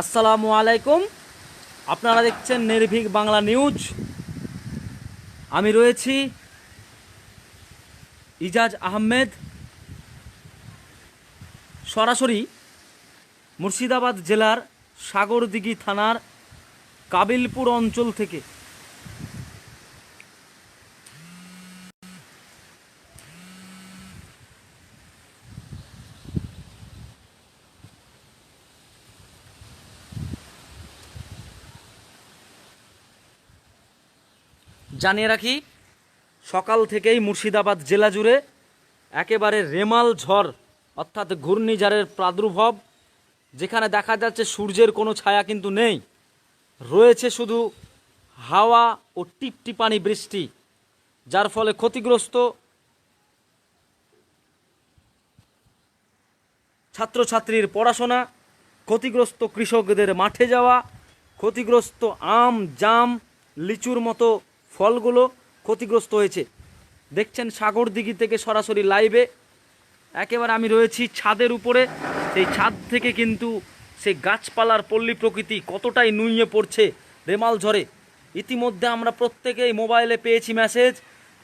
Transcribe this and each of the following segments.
আসসালামু আলাইকুম। আপনারা দেখছেন নির্ভীক বাংলা নিউজ। আমি রয়েছি ইজাজ আহমেদ। সরাসরি মুর্শিদাবাদ জেলার সাগরদিঘি থানার কাবিলপুর অঞ্চল থেকে। জানিয়ে রাখি, সকাল থেকেই মুর্শিদাবাদ জেলা জুড়ে একেবারে রেমাল ঝড়, অর্থাৎ ঘূর্ণিঝড়ের প্রাদুর্ভাব, যেখানে দেখা যাচ্ছে সূর্যের কোনো ছায়া কিন্তু নেই। রয়েছে শুধু হাওয়া ও টিপটিপানি বৃষ্টি, যার ফলে ক্ষতিগ্রস্ত ছাত্রছাত্রীর পড়াশোনা, ক্ষতিগ্রস্ত কৃষকদের মাঠে যাওয়া, ক্ষতিগ্রস্ত আম, জাম, লিচুর মতো ফলগুলো ক্ষতিগ্রস্ত হয়েছে। দেখছেন সাগর দিঘি থেকে সরাসরি লাইভে। একেবারে আমি রয়েছি ছাদের উপরে। সেই ছাদ থেকে কিন্তু সেই গাছপালার পল্লী প্রকৃতি কতটাই নুইয়ে পড়ছে রেমাল ঝড়ে। ইতিমধ্যে আমরা প্রত্যেকেই মোবাইলে পেয়েছি মেসেজ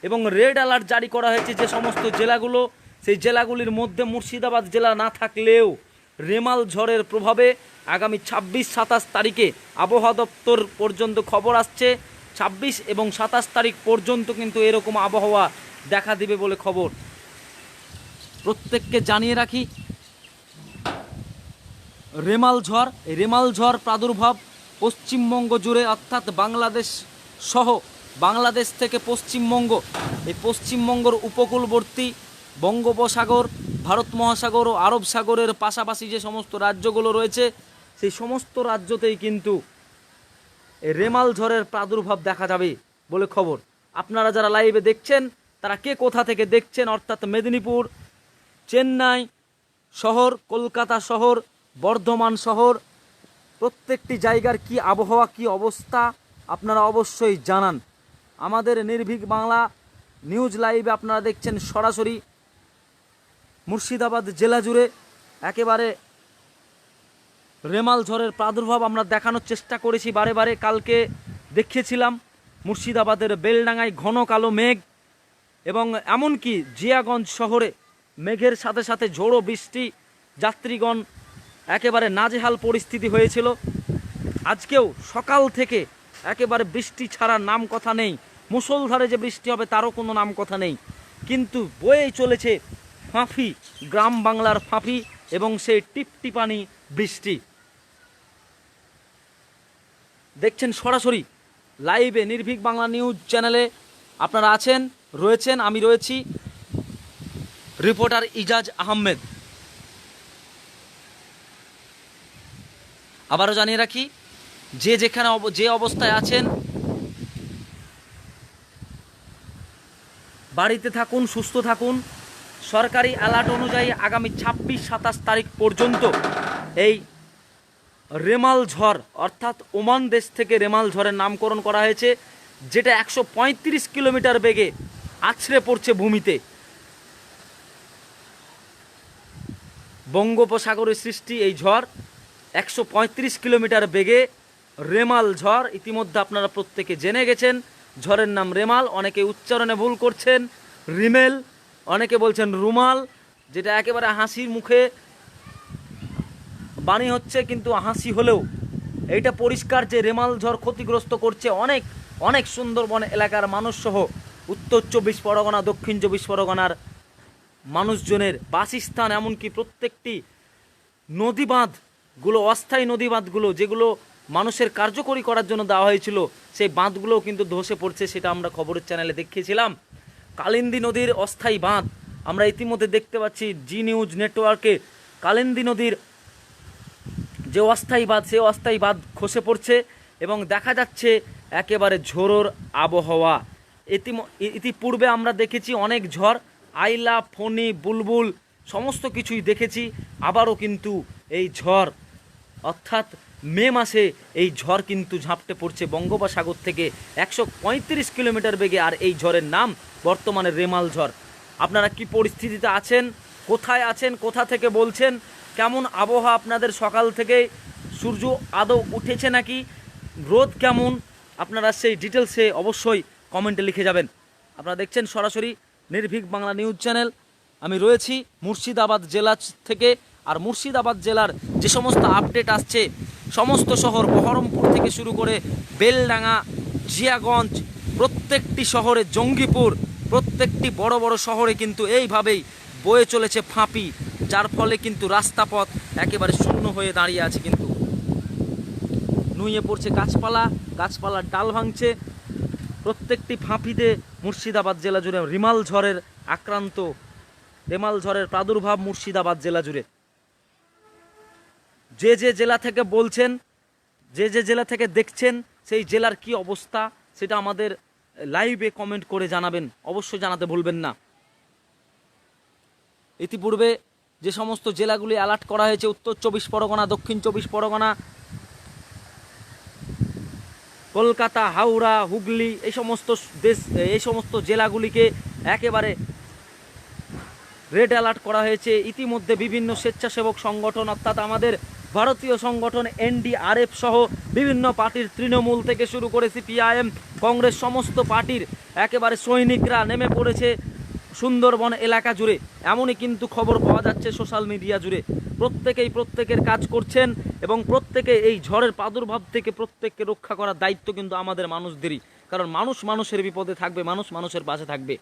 এবং রেড অ্যালার্ট জারি করা হয়েছে যে সমস্ত জেলাগুলো, সেই জেলাগুলির মধ্যে মুর্শিদাবাদ জেলা না থাকলেও রেমাল ঝড়ের প্রভাবে আগামী ছাব্বিশ সাতাশ তারিখে আবহাওয়া দপ্তর পর্যন্ত খবর আসছে। ছাব্বিশ এবং সাতাশ তারিখ পর্যন্ত কিন্তু এরকম আবহাওয়া দেখা দিবে বলে খবর। প্রত্যেককে জানিয়ে রাখি, রেমাল ঝড় রেমাল ঝড় প্রাদুর্ভাব পশ্চিমবঙ্গ জুড়ে, অর্থাৎ বাংলাদেশ সহ বাংলাদেশ থেকে পশ্চিমবঙ্গ, এই পশ্চিমবঙ্গর উপকূলবর্তী বঙ্গোপসাগর, ভারত মহাসাগর ও আরব সাগরের পাশাপাশি যে সমস্ত রাজ্যগুলো রয়েছে, সেই সমস্ত রাজ্যতেই কিন্তু রেমাল ঝড়ের প্রাদুর্ভাব দেখা যাবে বলে খবর। আপনারা যারা লাইভে দেখছেন, তারা কে কোথা থেকে দেখছেন, অর্থাৎ মেদিনীপুর, চেন্নাই শহর, কলকাতা শহর, বর্ধমান শহর, প্রত্যেকটি জায়গার কি আবহাওয়া, কি অবস্থা, আপনারা অবশ্যই জানান। আমাদের নির্ভীক বাংলা নিউজ লাইভে আপনারা দেখছেন সরাসরি মুর্শিদাবাদ জেলা জুড়ে। একেবারে রেমাল ঝড়ের প্রাদুর্ভাব আমরা দেখানোর চেষ্টা করেছি বারে বারে। কালকে দেখিয়েছিলাম মুর্শিদাবাদের বেলডাঙ্গায় ঘন কালো মেঘ এবং এমনকি জিয়াগঞ্জ শহরে মেঘের সাথে সাথে ঝোড়ো বৃষ্টি। যাত্রীগণ একেবারে নাজেহাল পরিস্থিতি হয়েছিল। আজকেও সকাল থেকে একেবারে বৃষ্টি ছাড়ার নাম কথা নেই। মুষলধারে যে বৃষ্টি হবে তারও কোনো নাম কথা নেই। কিন্তু বয়েই চলেছে ফাঁফি, গ্রাম বাংলার ফাঁফি এবং সেই টিপটিপানি বৃষ্টি। দেখছেন সরাসরি লাইভে নির্ভীক বাংলা নিউজ চ্যানেলে আপনারা আছেন, রয়েছেন, আমি রয়েছি, রিপোর্টার ইজাজ আহমেদ। আবারও জানিয়ে রাখি, যে যেখানে যে অবস্থায় আছেন, বাড়িতে থাকুন, সুস্থ থাকুন। সরকারি অ্যালার্ট অনুযায়ী আগামী ছাব্বিশ সাতাশ তারিখ পর্যন্ত এই রেমাল ঝড়, অর্থাৎ ওমান দেশ থেকে রেমাল ঝড়ের নামকরণ করা হয়েছে, যেটা একশো পঁয়ত্রিশ কিলোমিটার বেগে আছড়ে পড়ছে ভূমিতে। বঙ্গোপসাগরের সৃষ্টি এই ঝড় একশো পঁয়ত্রিশ কিলোমিটার বেগে রেমাল ঝড়, ইতিমধ্যে আপনারা প্রত্যেকে জেনে গেছেন, ঝড়ের নাম রেমাল, অনেকে উচ্চারণে ভুল করছেন, রিমেল, অনেকে বলছেন রুমাল, যেটা একেবারে হাসির মুখে বাণী হচ্ছে কিন্তু হাসি হলেও এইটা পরিষ্কার যে রেমাল ঝড় ক্ষতিগ্রস্ত করছে অনেক অনেক সুন্দরবন এলাকার মানুষ সহ উত্তর চব্বিশ পরগনা, দক্ষিণ চব্বিশ পরগনার মানুষজনের বাসস্থান, এমনকি প্রত্যেকটি নদী বাঁধগুলো অস্থায়ী নদী বাঁধগুলো যেগুলো মানুষের কার্যকরী করার জন্য দেওয়া হয়েছিল, সেই বাঁধগুলোও কিন্তু ধসে পড়ছে সেটা আমরা খবরের চ্যানেলে দেখিয়েছিলাম। কালিন্দী নদীর অস্থায়ী বাঁধ, আমরা ইতিমধ্যে দেখতে পাচ্ছি, জি নিউজ নেটওয়ার্কে কালিন্দী নদীর যে অস্থায়ী বাঁধ, সে অস্থায়ী বাঁধ খসে পড়ছে এবং দেখা যাচ্ছে একেবারে ঝোড়োর আবহাওয়া। ইতিম- ই- ইতিপূর্বে আমরা দেখেছি অনেক ঝড়, আইলা, ফণি, বুলবুল সমস্ত কিছুই দেখেছি, আবারও কিন্তু এই ঝড়। অর্থাৎ মে মাসে এই ঝড় কিন্তু ঝাঁপটে পড়ছে বঙ্গোপসাগর থেকে একশো পঁয়ত্রিশ কিলোমিটার বেগে আর এই ঝড়ের নাম বর্তমানে রেমাল ঝড়। আপনারা কি পরিস্থিতিতে আছেন? কোথায় আছেন? কোথা থেকে বলছেন? কেমন আবহাওয়া আপনাদের সকাল থেকে? সূর্য আদৌ উঠেছে নাকি? রোদ কেমন? আপনারা সেই ডিটেলসে অবশ্যই কমেন্টে লিখে যাবেন। আপনারা দেখছেন সরাসরি নির্ভীক বাংলা নিউজ চ্যানেল আমি রয়েছি মুর্শিদাবাদ জেলা থেকে আর মুর্শিদাবাদ জেলার যে সমস্ত আপডেট আসছে, সমস্ত শহর বহরমপুর থেকে শুরু করে বেলডাঙ্গা, জিয়াগঞ্জ, প্রত্যেকটি শহরে জঙ্গিপুর, প্রত্যেকটি বড় বড় শহরে কিন্তু এইভাবেই বয়ে চলেছে ফাঁপি। যার ফলে কিন্তু রাস্তাপথ একেবারে শূন্য হয়ে দাঁড়িয়ে আছে কিন্তু। নুয়ে পড়ছে গাছপালা, গাছপালার ডাল ভাঙছে। প্রত্যেকটি ফাঁপিতে মুর্শিদাবাদ জেলা জুড়ে রিমাল ঝড়ের আক্রান্ত। রেমাল ঝড়ের প্রাদুর্ভাব মুর্শিদাবাদ জেলা জুড়ে। যে যে জেলা থেকে বলছেন, যে যে জেলা থেকে দেখছেন, সেই জেলার কি অবস্থা, সেটা আমাদের লাইভে কমেন্ট করে জানাবেন। অবশ্যই জানাতে ভুলবেন না। ইতিপূর্বে যে সমস্ত জেলাগুলি অ্যালার্ট করা হয়েছে, উত্তর চব্বিশ পরগনা, দক্ষিণ চব্বিশ পরগনা, কলকাতা, হাওড়া, হুগলি, এই সমস্ত দেশ, এই সমস্ত জেলাগুলিকে একেবারে রেড অ্যালার্ট করা হয়েছে। ইতিমধ্যে বিভিন্ন স্বেচ্ছাসেবক সংগঠন, অর্থাৎ আমাদের ভারতীয় সংগঠন, এনডিআরএফ সহ বিভিন্ন পার্টির তৃণমূল থেকে শুরু করে সিপিআইএম, কংগ্রেস, সমস্ত পার্টির একেবারে সৈনিকরা নেমে পড়েছে। সুন্দরবন এলাকা জুড়ে, এমনই কিন্তু খবর পাওয়া যাচ্ছে সোশ্যাল মিডিয়া জুড়ে। প্রত্যেকেই প্রত্যেকের কাজ করছেন এবং প্রত্যেকে এই ঝড়ের প্রাদুর্ভাব থেকে প্রত্যেককে রক্ষা করার দায়িত্ব কিন্তু আমাদের মানুষদেরই। কারণ মানুষ মানুষের বিপদে থাকবে, মানুষ মানুষের পাশে থাকবে।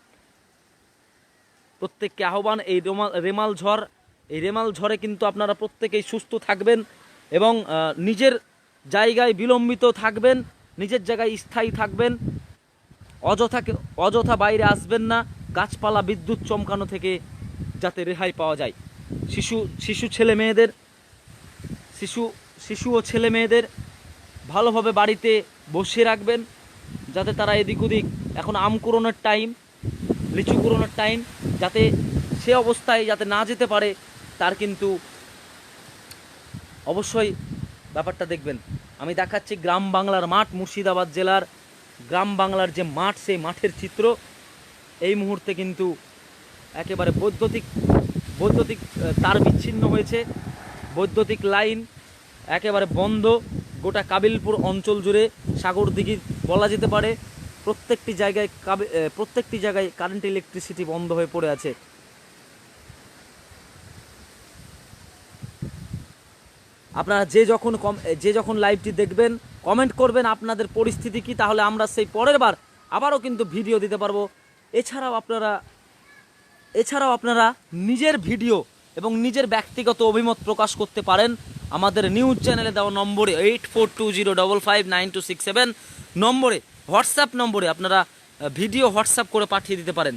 প্রত্যেককে আহ্বান, এই রেমাল রেমাল ঝড়, এই রেমাল ঝড়ে কিন্তু আপনারা প্রত্যেকেই সুস্থ থাকবেন এবং নিজের জায়গায় বিলম্বিত থাকবেন, নিজের জায়গায় স্থায়ী থাকবেন। অযথা অযথা বাইরে আসবেন না। গাছপালা, বিদ্যুৎ চমকানো থেকে যাতে রেহাই পাওয়া যায়। শিশু শিশু ছেলে মেয়েদের, শিশু শিশু ও ছেলে মেয়েদের ভালোভাবে বাড়িতে বসিয়ে রাখবেন, যাতে তারা এদিক ওদিক, এখন আম কুড়োনোর টাইম, লিচু কুড়োনোর টাইম, যাতে সে অবস্থায় যাতে না যেতে পারে, তার কিন্তু অবশ্যই ব্যাপারটা দেখবেন। আমি দেখাচ্ছি গ্রাম বাংলার মাঠ, মুর্শিদাবাদ জেলার গ্রাম বাংলার যে মাঠ, সেই মাঠের চিত্র। এই মুহূর্তে কিন্তু একেবারে বৈদ্যুতিক বৈদ্যুতিক তার বিচ্ছিন্ন হয়েছে। বৈদ্যুতিক লাইন একেবারে বন্ধ। গোটা কাবিলপুর অঞ্চল জুড়ে সাগর দিঘি বলা যেতে পারে, প্রত্যেকটি জায়গায় প্রত্যেকটি জায়গায় কারেন্ট ইলেকট্রিসিটি বন্ধ হয়ে পড়ে আছে। আপনারা যে যখন কম, যে যখন লাইভটি দেখবেন কমেন্ট করবেন আপনাদের পরিস্থিতি কি, তাহলে আমরা সেই পরের বার আবারও কিন্তু ভিডিও দিতে পারব। এছাড়াও আপনারা এছাড়াও আপনারা নিজের ভিডিও এবং নিজের ব্যক্তিগত অভিমত প্রকাশ করতে পারেন আমাদের নিউজ চ্যানেলে দেওয়া নম্বরে eight four two zero double five nine two six seven নম্বরে, হোয়াটসঅ্যাপ নম্বরে আপনারা ভিডিও হোয়াটসঅ্যাপ করে পাঠিয়ে দিতে পারেন।